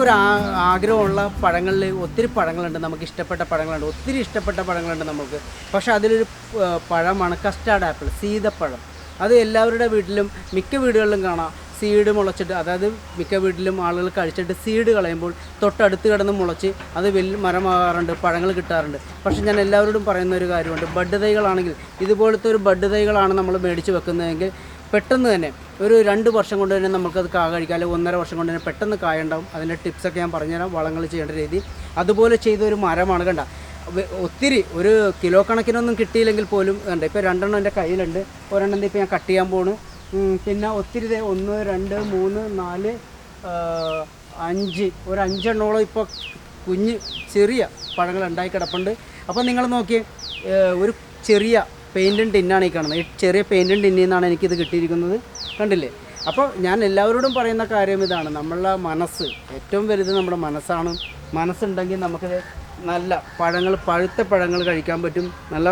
നമ്മൾക്കൊരു ആ- ആഗ്രഹമുള്ള പഴങ്ങളിൽ ഒത്തിരി പഴങ്ങളുണ്ട് നമുക്ക് ഇഷ്ടപ്പെട്ട പഴങ്ങളുണ്ട് ഒത്തിരി ഇഷ്ടപ്പെട്ട പഴങ്ങളുണ്ട് നമുക്ക്. പക്ഷേ അതിലൊരു പഴമാണ് കസ്റ്റാർഡ് ആപ്പിൾ സീതപ്പഴം. അത് എല്ലാവരുടെ വീട്ടിലും മിക്ക വീടുകളിലും കാണാം. സീഡ് മുളച്ചിട്ട് അതായത് മിക്ക വീട്ടിലും ആളുകൾ കഴിച്ചിട്ട് സീഡ് കളയുമ്പോൾ തൊട്ടടുത്ത് കിടന്ന് മുളച്ച് അത് വലിയ മരമാകാറുണ്ട് പഴങ്ങൾ കിട്ടാറുണ്ട്. പക്ഷേ ഞാൻ എല്ലാവരോടും പറയുന്ന ഒരു കാര്യമുണ്ട് ബഡ് തൈകളാണെങ്കിൽ ഇതുപോലത്തെ ഒരു ബഡ് തൈകളാണ് നമ്മൾ മേടിച്ച് വെക്കുന്നതെങ്കിൽ പെട്ടെന്ന് തന്നെ ഒരു രണ്ട് വർഷം കൊണ്ട് തന്നെ നമുക്കത് കാ കഴിക്കാം. അല്ലെങ്കിൽ ഒന്നര വർഷം കൊണ്ട് തന്നെ പെട്ടെന്ന് കായ ഉണ്ടാവും അതിന്റെ ടിപ്സൊക്കെ ഞാൻ പറഞ്ഞുതരാം. വളങ്ങൾ ചെയ്യേണ്ട രീതി. അതുപോലെ ചെയ്ത ഒരു മരമാണ് കണ്ട. ഒത്തിരി ഒരു കിലോ കണക്കിനൊന്നും കിട്ടിയില്ലെങ്കിൽ പോലും ഉണ്ട് ഇപ്പോൾ രണ്ടെണ്ണം എന്റെ കയ്യിലുണ്ട്. ഒരെണ്ണം ഇപ്പോൾ ഞാൻ കട്ട് ചെയ്യാൻ പോണു. പിന്നെ ഒത്തിരി ഒന്ന് രണ്ട് മൂന്ന് നാല് അഞ്ച്. ഒരു അഞ്ചെണ്ണോളം ഇപ്പോൾ കുഞ്ഞ് ചെറിയ പഴങ്ങൾ ഉണ്ടായി കിടപ്പുണ്ട്. അപ്പോൾ നിങ്ങൾ നോക്കിയേ ഒരു ചെറിയ പെയിന്റും ടിന്നാണ് ഈ കാണുന്നത്. ഈ ചെറിയ പെയിന്റും ടിന്നിൽ നിന്നാണ് എനിക്കിത് കിട്ടിയിരിക്കുന്നത്. കണ്ടില്ലേ? അപ്പോൾ ഞാൻ എല്ലാവരോടും പറയുന്ന കാര്യം ഇതാണ്. നമ്മളുടെ മനസ്സ് ഏറ്റവും വലുത് നമ്മുടെ മനസ്സാണ്. മനസ്സുണ്ടെങ്കിൽ നമുക്ക് നല്ല പഴങ്ങൾ പഴുത്ത പഴങ്ങൾ കഴിക്കാൻ പറ്റും. നല്ല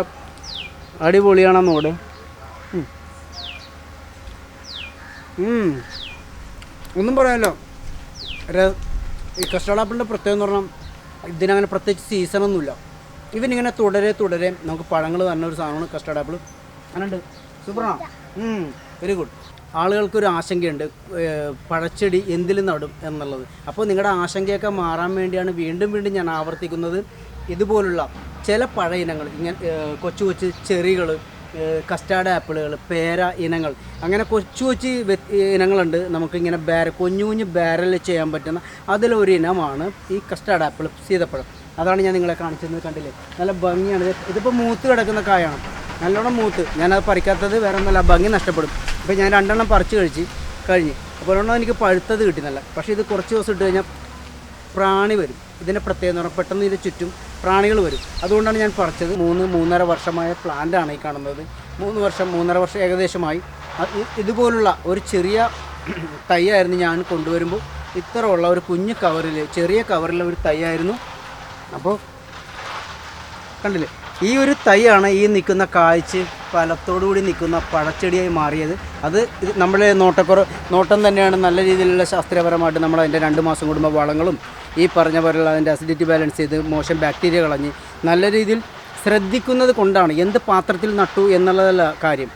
അടിപൊളിയാണെന്നോട് ഉം. ഉം. ഒന്നും പറയാമല്ലോ ഈ കസ്റ്റർഡ് ആപ്പിളിന്റെ പ്രത്യേകം എന്ന് പറഞ്ഞാൽ ഇതിനങ്ങനെ പ്രത്യേകിച്ച് സീസണൊന്നുമില്ല. ഇവനിങ്ങനെ തുടരെ തുടരെ നമുക്ക് പഴങ്ങൾ തന്നെ ഒരു സാധനമാണ് കസ്റ്റർഡ് ആപ്പിൾ അങ്ങനെയുണ്ട്. സൂപ്പറാണോ വെരി ഗുഡ് ആളുകൾക്കൊരു ആശങ്കയുണ്ട്. പഴച്ചെടി എന്തിൽ നടും എന്നുള്ളത്. അപ്പോൾ നിങ്ങളുടെ ആശങ്കയൊക്കെ മാറാൻ വേണ്ടിയാണ് വീണ്ടും വീണ്ടും ഞാൻ ആവർത്തിക്കുന്നത് ഇതുപോലുള്ള ചില പഴ ഇനങ്ങൾ. ഇങ്ങനെ കൊച്ചു കൊച്ചു ചെറികൾ കസ്റ്റാർഡ് ആപ്പിളുകൾ പേര ഇനങ്ങൾ. അങ്ങനെ കൊച്ചു കൊച്ച് ഇനങ്ങളുണ്ട്. നമുക്കിങ്ങനെ ബാര കുഞ്ഞു കുഞ്ഞു ബാരൽ ചെയ്യാൻ പറ്റുന്ന അതിലൊരു ഇനമാണ് ഈ കസ്റ്റാർഡ് ആപ്പിൾ സീതപ്പഴം. അതാണ് ഞാൻ നിങ്ങളെ കാണിച്ചത് കണ്ടില്ലേ? നല്ല ഭംഗിയാണ്. ഇത് ഇതിപ്പോൾ മൂത്ത് കിടക്കുന്ന കായാണ്. നല്ലോണം മൂത്ത്. ഞാനത് പറിക്കാത്തത് വേറെ ഒന്നുമല്ല ഭംഗി നഷ്ടപ്പെടും. ഇപ്പോൾ ഞാൻ രണ്ടെണ്ണം പറിച്ച് കഴിച്ച് കഴിഞ്ഞ്. അപ്പോൾ ഒരെണ്ണം എനിക്ക് പഴുത്തത് കിട്ടി നല്ല. പക്ഷേ ഇത് കുറച്ച് ദിവസം ഇട്ട് കഴിഞ്ഞാൽ പ്രാണി വരും. ഇതിന്റെ പ്രത്യേകത പറഞ്ഞാൽ പെട്ടെന്ന് ഇതിന്റെ ചുറ്റും പ്രാണികൾ വരും. അതുകൊണ്ടാണ് ഞാൻ പറിച്ചത്. മൂന്ന് മൂന്നര വർഷമായ പ്ലാന്റാണ് ഈ കാണുന്നത്. മൂന്ന് വർഷം മൂന്നര വർഷം ഏകദേശമായി. ഇതുപോലുള്ള ഒരു ചെറിയ തൈയായിരുന്നു ഞാൻ കൊണ്ടുവരുമ്പോൾ. ഇത്ര ഉള്ള ഒരു കുഞ്ഞു കവറിൽ ചെറിയ കവറിലെ ഒരു തൈയായിരുന്നു അപ്പോൾ കണ്ടില്ലേ? ഈ ഒരു തൈയാണ് ഈ നിൽക്കുന്ന കായ്ച്ച് ഫലത്തോടുകൂടി നിൽക്കുന്ന പഴച്ചെടിയായി മാറിയത്. അത് ഇത് നമ്മുടെ നോട്ടക്കുറ നോട്ടം തന്നെയാണ് നല്ല രീതിയിലുള്ള ശാസ്ത്രീയപരമായിട്ട് നമ്മൾ അതിന്റെ രണ്ട് മാസം കൂടുമ്പോൾ വളങ്ങളും ഈ പറഞ്ഞ പോലെയുള്ള അതിന്റെ അസിഡിറ്റി ബാലൻസ് ചെയ്ത് മോശം ബാക്ടീരിയ കളഞ്ഞ് നല്ല രീതിയിൽ ശ്രദ്ധിക്കുന്നത് കൊണ്ടാണ് എന്ത് പാത്രത്തിൽ നട്ടു എന്നുള്ളതല്ല കാര്യം.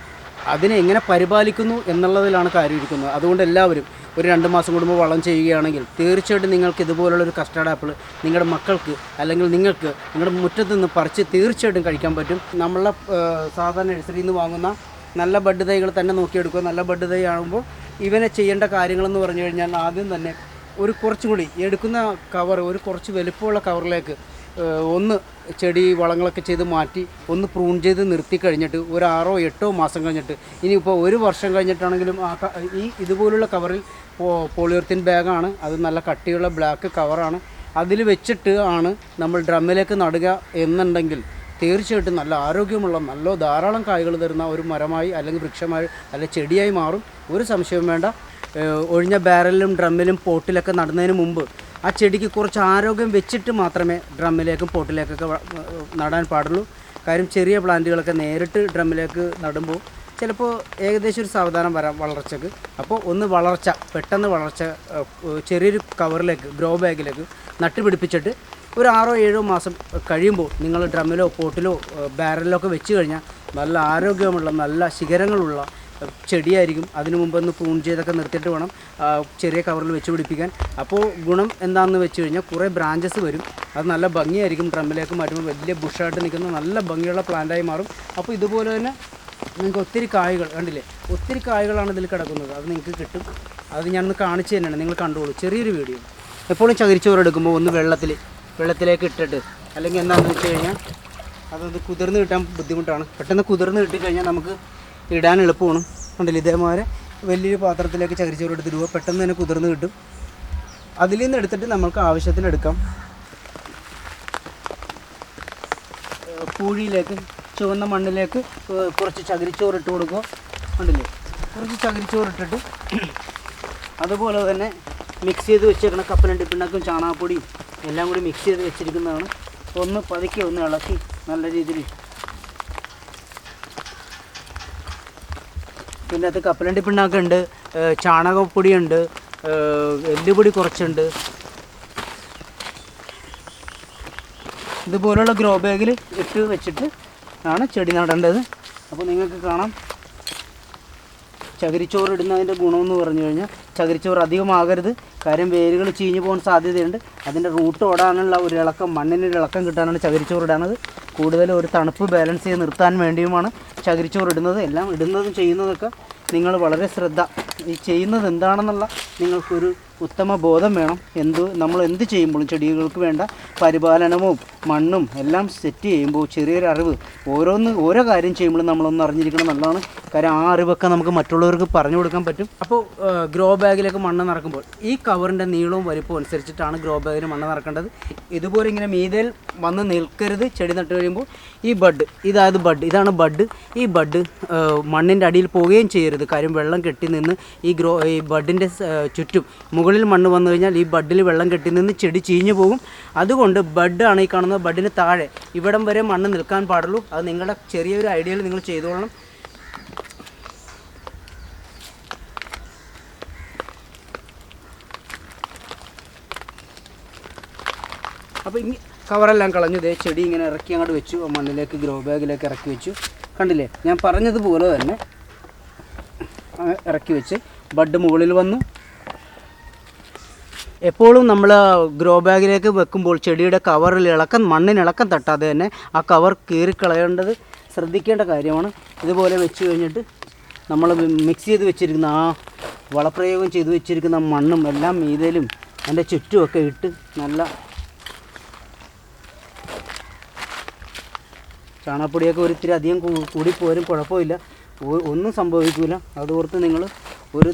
അതിനെ എങ്ങനെ പരിപാലിക്കുന്നു എന്നുള്ളതിലാണ് കാര്യം ഇരിക്കുന്നത്. അതുകൊണ്ട് എല്ലാവരും ഒരു രണ്ട് മാസം കൂടുമ്പോൾ വളം ചെയ്യുകയാണെങ്കിൽ തീർച്ചയായിട്ടും നിങ്ങൾക്ക് ഇതുപോലുള്ള ഒരു കസ്റ്റാർഡ് ആപ്പിൾ നിങ്ങളുടെ മക്കൾക്ക് അല്ലെങ്കിൽ നിങ്ങൾക്ക് നിങ്ങളുടെ മുറ്റത്ത് നിന്ന് പറിച്ച് തീർച്ചയായിട്ടും കഴിക്കാൻ പറ്റും. നമ്മളെ സാധാരണ നഴ്സറിയിൽ നിന്ന് വാങ്ങുന്ന നല്ല ബഡ് തൈകൾ തന്നെ നോക്കിയെടുക്കുക. നല്ല ബഡ് തൈ ആകുമ്പോൾ ഇവനെ ചെയ്യേണ്ട കാര്യങ്ങളെന്ന് പറഞ്ഞു കഴിഞ്ഞാൽ ആദ്യം തന്നെ ഒരു കുറച്ചും കൂടി എടുക്കുന്ന കവർ ഒരു കുറച്ച് വലുപ്പമുള്ള കവറിലേക്ക് ഒന്ന് ചെടി വളങ്ങളൊക്കെ ചെയ്ത് മാറ്റി ഒന്ന് പ്രൂൺ ചെയ്ത് നിർത്തി കഴിഞ്ഞിട്ട് ഒരു ആറോ എട്ടോ മാസം കഴിഞ്ഞിട്ട് ഇനിയിപ്പോൾ ഒരു വർഷം കഴിഞ്ഞിട്ടാണെങ്കിലും ആ ഈ ഇതുപോലുള്ള കവറിൽ പോളിയോർത്തിൻ ബാഗാണ്. അത് നല്ല കട്ടിയുള്ള ബ്ലാക്ക് കവറാണ്. അതിൽ വെച്ചിട്ട് ആണ് നമ്മൾ ഡ്രമ്മിലേക്ക് നടുക എന്നുണ്ടെങ്കിൽ തീർച്ചയായിട്ടും നല്ല ആരോഗ്യമുള്ള നല്ല ധാരാളം കായ്കൾ തരുന്ന ഒരു മരമായി അല്ലെങ്കിൽ വൃക്ഷമായി അല്ലെങ്കിൽ ചെടിയായി മാറും. ഒരു സംശയവും വേണ്ട. ഒഴിഞ്ഞ ബാരലിലും ഡ്രമ്മിലും പോട്ടിലൊക്കെ നടുന്നതിന് മുമ്പ് ആ ചെടിക്ക് കുറച്ച് ആരോഗ്യം വെച്ചിട്ട് മാത്രമേ ഡ്രമ്മിലേക്കും പോട്ടിലേക്കൊക്കെ നടാൻ പാടുള്ളൂ. കാര്യം ചെറിയ പ്ലാന്റുകളൊക്കെ നേരിട്ട് ഡ്രമ്മിലേക്ക് നടുമ്പോൾ ചിലപ്പോൾ ഏകദേശം ഒരു സാവധാനം വരാം വളർച്ചക്ക്. അപ്പോൾ ഒന്ന് വളർച്ച പെട്ടെന്ന് വളർച്ച ചെറിയൊരു കവറിലേക്ക് ഗ്രോ ബാഗിലേക്ക് നട്ടുപിടിപ്പിച്ചിട്ട് ഒരു ആറോ ഏഴോ മാസം കഴിയുമ്പോൾ നിങ്ങൾ ഡ്രമ്മിലോ പോട്ടിലോ ബാരലിലോ ഒക്കെ വെച്ച് കഴിഞ്ഞാൽ നല്ല ആരോഗ്യമുള്ള നല്ല ശിഖരങ്ങളുള്ള ചെടിയായിരിക്കും. അതിനു മുമ്പ് ഒന്ന് പ്രൂൺ ചെയ്തൊക്കെ നിർത്തിയിട്ട് വേണം ചെറിയ കവറിൽ വെച്ച് പിടിപ്പിക്കാൻ. അപ്പോൾ ഗുണം എന്താണെന്ന് വെച്ച് കഴിഞ്ഞാൽ കുറേ ബ്രാഞ്ചസ് വരും. അത് നല്ല ഭംഗിയായിരിക്കും ഡ്രമ്മിലേക്ക് മാറ്റുമ്പോൾ വലിയ ബുഷായിട്ട് നിൽക്കുന്ന നല്ല ഭംഗിയുള്ള പ്ലാന്റായി മാറും. അപ്പോൾ ഇതുപോലെ തന്നെ നിങ്ങൾക്ക് ഒത്തിരി കായകൾ കണ്ടില്ലേ? ഒത്തിരി കായകളാണ് ഇതിൽ കിടക്കുന്നത്. അത് നിങ്ങൾക്ക് കിട്ടും. അത് ഞാനൊന്ന് കാണിച്ചു തന്നെയാണ് നിങ്ങൾ കണ്ടോളൂ. ചെറിയൊരു വീഡിയോ. എപ്പോഴും ചകിരിച്ചോറ് എടുക്കുമ്പോൾ ഒന്ന് വെള്ളത്തിൽ വെള്ളത്തിലേക്ക് ഇട്ടിട്ട് അല്ലെങ്കിൽ എന്താണെന്ന് വെച്ച് കഴിഞ്ഞാൽ അതത് കുതിർന്ന് കിട്ടാൻ ബുദ്ധിമുട്ടാണ്. പെട്ടെന്ന് കുതിർന്ന് കിട്ടിക്കഴിഞ്ഞാൽ നമുക്ക് ഇടാൻ എളുപ്പമാണ്. കണ്ടില്ലേ? ഇതേമാതിരി വലിയൊരു പാത്രത്തിലേക്ക് ചകിരിച്ചോറ് എടുത്തിടുക പെട്ടെന്ന് തന്നെ കുതിർന്ന് കിട്ടും. അതിൽ നിന്ന് എടുത്തിട്ട് നമുക്ക് ആവശ്യത്തിന് എടുക്കാം. പൂഴിയിലേക്ക് ചുവന്ന മണ്ണിലേക്ക് കുറച്ച് ചകിരിച്ചോറ് ഇട്ട് കൊടുക്കുക. കണ്ടില്ലേ? കുറച്ച് ചകിരിച്ചോറ് ഇട്ടിട്ട് അതുപോലെ തന്നെ മിക്സ് ചെയ്ത് വെച്ചിരിക്കുന്ന കപ്പലണ്ടി പിണ്ണാക്കും ചാണകപ്പൊടിയും എല്ലാം കൂടി മിക്സ് ചെയ്ത് വെച്ചിരിക്കുന്നതാണ്. ഒന്ന് പതുക്കെ ഒന്ന് ഇളക്കി നല്ല രീതിയിൽ പിന്നെ അത് കപ്പലണ്ടി പിണ്ണാക്കുണ്ട് ചാണകപ്പൊടിയുണ്ട് എല്ലുപൊടി കുറച്ചുണ്ട്. ഇതുപോലുള്ള ഗ്രോ ബാഗിൽ ഇട്ട് വെച്ചിട്ട് ആണ് ചെടി നടേണ്ടത്. അപ്പോൾ നിങ്ങൾക്ക് കാണാം. ചകിരിച്ചോറ് ഇടുന്നതിന്റെ ഗുണമെന്ന് പറഞ്ഞു കഴിഞ്ഞാൽ ചകിരിച്ചോറ് അധികമാകരുത്. കാര്യം വേരുകൾ ചീഞ്ഞു പോകാൻ സാധ്യതയുണ്ട്. അതിന്റെ റൂട്ട് ഓടാനുള്ള ഒരു ഇളക്കം മണ്ണിനൊരു ഇളക്കം കിട്ടാനാണ് ചകിരിച്ചോറ് ഇടാനത്. കൂടുതലും ഒരു തണുപ്പ് ബാലൻസ് ചെയ്ത് നിർത്താൻ വേണ്ടിയുമാണ് ചകിരിച്ചോറ് ഇടുന്നത് എല്ലാം ഇടുന്നതും ചെയ്യുന്നതൊക്കെ നിങ്ങൾ വളരെ ശ്രദ്ധ ചെയ്യുന്നത് എന്താണെന്നുള്ള നിങ്ങൾക്കൊരു ഉത്തമ ബോധം വേണം. എന്ത് നമ്മൾ എന്ത് ചെയ്യുമ്പോഴും ചെടികൾക്ക് വേണ്ട പരിപാലനവും മണ്ണും എല്ലാം സെറ്റ് ചെയ്യുമ്പോൾ ചെറിയൊരു അറിവ്. ഓരോന്ന് ഓരോ കാര്യം ചെയ്യുമ്പോഴും നമ്മളൊന്ന് അറിഞ്ഞിരിക്കണം നല്ലതാണ്. കാര്യം ആ അറിവൊക്കെ നമുക്ക് മറ്റുള്ളവർക്ക് പറഞ്ഞു കൊടുക്കാൻ പറ്റും. അപ്പോൾ ഗ്രോ ബാഗിലേക്ക് മണ്ണ് നിറക്കുമ്പോൾ ഈ കവറിന്റെ നീളവും വലിപ്പവും അനുസരിച്ചിട്ടാണ് ഗ്രോ ബാഗിൽ മണ്ണ് നടക്കേണ്ടത് ഇതുപോലെ ഇങ്ങനെ മീതയിൽ വന്ന് നിൽക്കരുത്. ചെടി നട്ട് കഴിയുമ്പോൾ ഈ ബഡ് ഇതായത് ബഡ് ഇതാണ് ബഡ്. ഈ ബഡ് മണ്ണിന്റെ അടിയിൽ പോവുകയും ചെയ്യരുത്. കാര്യം വെള്ളം കെട്ടി നിന്ന് ഈ ഗ്രോ ഈ ബഡിന്റെ ചുറ്റും മുകളിൽ മണ്ണ് വന്നു കഴിഞ്ഞാൽ ഈ ബഡിൽ വെള്ളം കെട്ടി നിന്ന് ചെടി ചീഞ്ഞു പോകും. അതുകൊണ്ട് ബഡാണ് ഈ കാണുന്നത് ബഡിന് താഴെ. ഇവിടം വരെ മണ്ണ് നിൽക്കാൻ പാടുള്ളൂ. അത് നിങ്ങളുടെ ചെറിയൊരു ഐഡിയയിൽ നിങ്ങൾ ചെയ്തോളണം. അപ്പോൾ ഇനി കവറെല്ലാം കളഞ്ഞു. ഇതേ ചെടി ഇങ്ങനെ ഇറക്കി അങ്ങോട്ട് വെച്ചു. മണ്ണിലേക്ക് ഗ്രോ ബാഗിലേക്ക് ഇറക്കി വെച്ചു. കണ്ടില്ലേ? ഞാൻ പറഞ്ഞതുപോലെ തന്നെ ഇറക്കി വെച്ച് ബഡ് മുകളിൽ വന്നു. എപ്പോഴും നമ്മൾ ഗ്രോ ബാഗിലേക്ക് വെക്കുമ്പോൾ ചെടിയുടെ കവറിൽ ഇളക്കം മണ്ണിന് ഇളക്കം തട്ടാതെ തന്നെ ആ കവർ കീറിക്കളയേണ്ടത് ശ്രദ്ധിക്കേണ്ട കാര്യമാണ്. ഇതുപോലെ വെച്ച് കഴിഞ്ഞിട്ട് നമ്മൾ മിക്സ് ചെയ്ത് വെച്ചിരിക്കുന്ന ആ വളപ്രയോഗം ചെയ്ത് വെച്ചിരിക്കുന്ന മണ്ണും എല്ലാം മീതയിലും അതിന്റെ ചുറ്റുമൊക്കെ ഇട്ട് നല്ല ചാണകപ്പൊടിയൊക്കെ ഒരിത്തിരി അധികം കൂടിപ്പോരും കുഴപ്പമില്ല. ഒന്നും സംഭവിക്കില്ല അതോർത്ത് നിങ്ങൾ ഒരു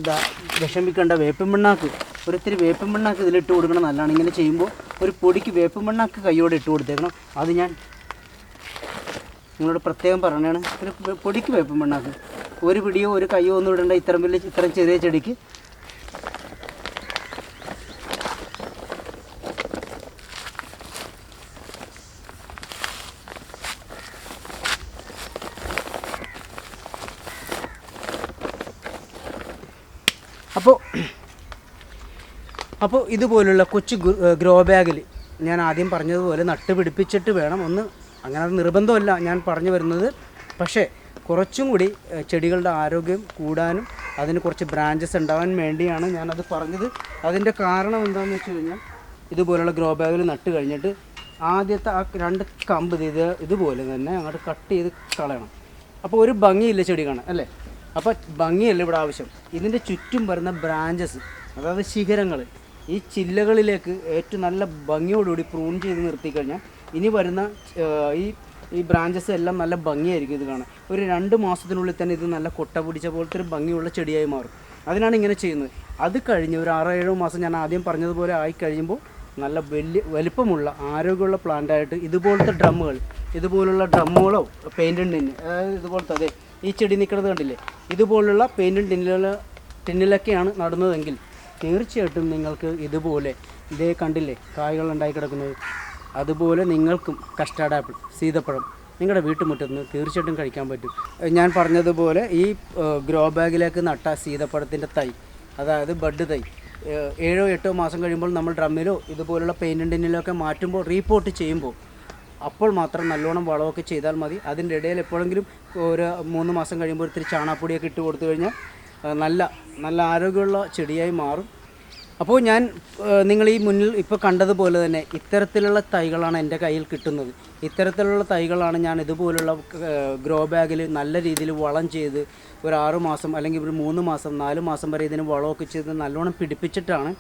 വിഷമിക്കേണ്ട വേപ്പിൻ പിണ്ണാക്ക് ഒരിത്തിരി വേപ്പിൻ പിണ്ണാക്ക് ഇതിലിട്ട് കൊടുക്കണം നല്ലതാണ് ഇങ്ങനെ ചെയ്യുമ്പോൾ ഒരു പൊടിക്ക് വേപ്പിൻ പിണ്ണാക്ക് കൈയോടെ ഇട്ട് കൊടുത്തേക്കണം. അത് ഞാൻ നിങ്ങളോട് പ്രത്യേകം പറയണതാണ് ഒരു പൊടിക്ക് വേപ്പിൻ പിണ്ണാക്ക് ഒരു പിടിയോ ഒരു കയ്യോ ഒന്നും ഇടേണ്ട. ഇത്രയും വലിയ ഇത്രയും ചെറിയ ചെടിക്ക് അപ്പോൾ അപ്പോൾ ഇതുപോലുള്ള കൊച്ചു ഗ്രോ ബാഗിൽ ഞാൻ ആദ്യം പറഞ്ഞതുപോലെ നട്ട് പിടിപ്പിച്ചിട്ട് വേണം ഒന്ന് അങ്ങനെ അത് നിർബന്ധമല്ല ഞാൻ പറഞ്ഞു വരുന്നത്. പക്ഷേ കുറച്ചും കൂടി ചെടികളുടെ ആരോഗ്യം കൂടാനും അതിന് കുറച്ച് ബ്രാഞ്ചസ് ഉണ്ടാവാൻ വേണ്ടിയാണ് ഞാനത് പറഞ്ഞത്. അതിന്റെ കാരണം എന്താണെന്ന് വെച്ച് കഴിഞ്ഞാൽ ഇതുപോലുള്ള ഗ്രോ ബാഗിൽ നട്ട് കഴിഞ്ഞിട്ട് ആദ്യത്തെ ആ രണ്ട് കമ്പ് ഇത് ഇതുപോലെ തന്നെ അങ്ങോട്ട് കട്ട് ചെയ്ത് കളയണം. അപ്പോൾ ഒരു ഭംഗിയില്ല ചെടി കാണാൻ അല്ലേ? അപ്പോൾ ഭംഗിയല്ല ഇവിടെ ആവശ്യം? ഇതിന്റെ ചുറ്റും വരുന്ന ബ്രാഞ്ചസ് അതായത് ശിഖരങ്ങൾ ഈ ചില്ലകളിലേക്ക് ഏറ്റവും നല്ല ഭംഗിയോടുകൂടി പ്രൂൺ ചെയ്ത് നിർത്തി കഴിഞ്ഞാൽ ഇനി വരുന്ന ഈ ഈ ബ്രാഞ്ചസ് എല്ലാം നല്ല ഭംഗിയായിരിക്കും ഇത് കാണാൻ. ഒരു രണ്ട് മാസത്തിനുള്ളിൽ തന്നെ ഇത് നല്ല കൊട്ട പിടിച്ച പോലത്തെ ഒരു ഭംഗിയുള്ള ചെടിയായി മാറും. അതിനാണ് ഇങ്ങനെ ചെയ്യുന്നത്. അത് കഴിഞ്ഞ് ഒരു ആറോ ഏഴോ മാസം ഞാൻ ആദ്യം പറഞ്ഞതുപോലെ ആയി കഴിയുമ്പോൾ നല്ല വലിയ വലിപ്പമുള്ള ആരോഗ്യമുള്ള പ്ലാന്റായിട്ട് ഇതുപോലത്തെ ഡ്രമ്മുകൾ ഇതുപോലുള്ള ഡ്രമ്മുകളോ പെയിന്റിന്റെ അതായത് ഇതുപോലത്തെ അതെ ഈ ചെടി നിൽക്കുന്നത് കണ്ടില്ലേ? ഇതുപോലുള്ള പെയിന്റും ടിന്നിലുള്ള ടിന്നിലൊക്കെയാണ് നടുന്നതെങ്കിൽ തീർച്ചയായിട്ടും നിങ്ങൾക്ക് ഇതുപോലെ ഇതേ കണ്ടില്ലേ? കായ്കൾ ഉണ്ടായി കിടക്കുന്നത്. അതുപോലെ നിങ്ങൾക്കും കസ്റ്റാർഡ് ആപ്പിൾ സീതപ്പഴം നിങ്ങളുടെ വീട്ടുമുറ്റത്ത് നിന്ന് തീർച്ചയായിട്ടും കഴിക്കാൻ പറ്റും. ഞാൻ പറഞ്ഞതുപോലെ ഈ ഗ്രോ ബാഗിലേക്ക് നട്ട സീതപ്പഴത്തിന്റെ തൈ അതായത് ബഡ് തൈ ഏഴോ എട്ടോ മാസം കഴിയുമ്പോൾ നമ്മൾ ഡ്രമ്മിലോ ഇതുപോലുള്ള പെയിന്റിന്റെ ഒക്കെ മാറ്റുമ്പോൾ റീപോർട്ട് ചെയ്യുമ്പോൾ അപ്പോൾ മാത്രം നല്ലോണം വളമൊക്കെ ചെയ്താൽ മതി. അതിന്റെ ഇടയിൽ എപ്പോഴെങ്കിലും ഒരു മൂന്ന് മാസം കഴിയുമ്പോൾ ഒരു ചാണാപ്പൊടിയൊക്കെ ഇട്ട് കൊടുത്തു കഴിഞ്ഞാൽ നല്ല നല്ല ആരോഗ്യമുള്ള ചെടിയായി മാറും. അപ്പോൾ ഞാൻ നിങ്ങൾ ഈ മുന്നിൽ ഇപ്പോൾ കണ്ടതുപോലെ തന്നെ ഇത്തരത്തിലുള്ള തൈകളാണ് എന്റെ കയ്യിൽ കിട്ടുന്നത്. ഇത്തരത്തിലുള്ള തൈകളാണ് ഞാൻ ഇതുപോലുള്ള ഗ്രോ ബാഗിൽ നല്ല രീതിയിൽ വളം ചെയ്ത് ഒരു ആറ് മാസം അല്ലെങ്കിൽ ഒരു മൂന്ന് മാസം നാല് മാസം വരെ ഇതിന് വളമൊക്കെ ചെയ്ത് നല്ലോണം പിടിപ്പിച്ചിട്ടാണ്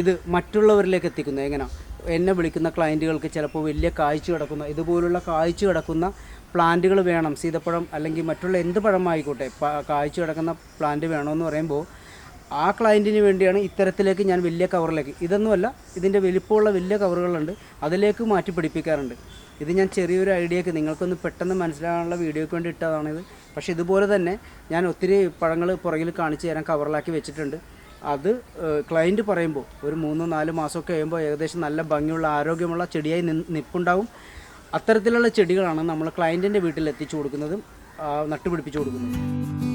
ഇത് മറ്റുള്ളവരിലേക്ക് എത്തിക്കുന്നത്. എങ്ങനെ എന്നെ വിളിക്കുന്ന ക്ലയന്റുകൾക്ക് ചിലപ്പോൾ വലിയ കാഴ്ച കിടക്കുന്ന ഇതുപോലുള്ള കാഴ്ച കിടക്കുന്ന പ്ലാന്റുകൾ വേണം. സീതപ്പഴം അല്ലെങ്കിൽ മറ്റുള്ള എന്ത് പഴമായിക്കോട്ടെ കാഴ്ച കിടക്കുന്ന പ്ലാന്റ് വേണമെന്ന് പറയുമ്പോൾ ആ ക്ലയന്റിന് വേണ്ടിയാണ് ഇത്തരത്തിലേക്ക് ഞാൻ വലിയ കവറിലേക്ക് ഇതൊന്നുമല്ല ഇതിന്റെ വലിപ്പമുള്ള വലിയ കവറുകളുണ്ട് അതിലേക്ക് മാറ്റി പിടിപ്പിക്കാറുണ്ട്. ഇത് ഞാൻ ചെറിയൊരു ഐഡിയക്ക് നിങ്ങൾക്കൊന്ന് പെട്ടെന്ന് മനസ്സിലാകാനുള്ള വീഡിയോയ്ക്ക് വേണ്ടി ഇട്ടതാണിത്. പക്ഷേ ഇതുപോലെ തന്നെ ഞാൻ ഒത്തിരി പഴങ്ങൾ പുറകിൽ കാണിച്ച് തരാൻ കവറിലാക്കി വെച്ചിട്ടുണ്ട്. അത് ക്ലയന്റ് പറയുമ്പോൾ ഒരു മൂന്നോ നാല് മാസമൊക്കെ കഴിയുമ്പോൾ ഏകദേശം നല്ല ഭംഗിയുള്ള ആരോഗ്യമുള്ള ചെടിയായി നിൽപ്പുണ്ടാവും അത്തരത്തിലുള്ള ചെടികളാണ് നമ്മൾ ക്ലയന്റിന്റെ വീട്ടിൽ എത്തിച്ചു കൊടുക്കുന്നതും നട്ടുപിടിപ്പിച്ചു കൊടുക്കുന്നതും.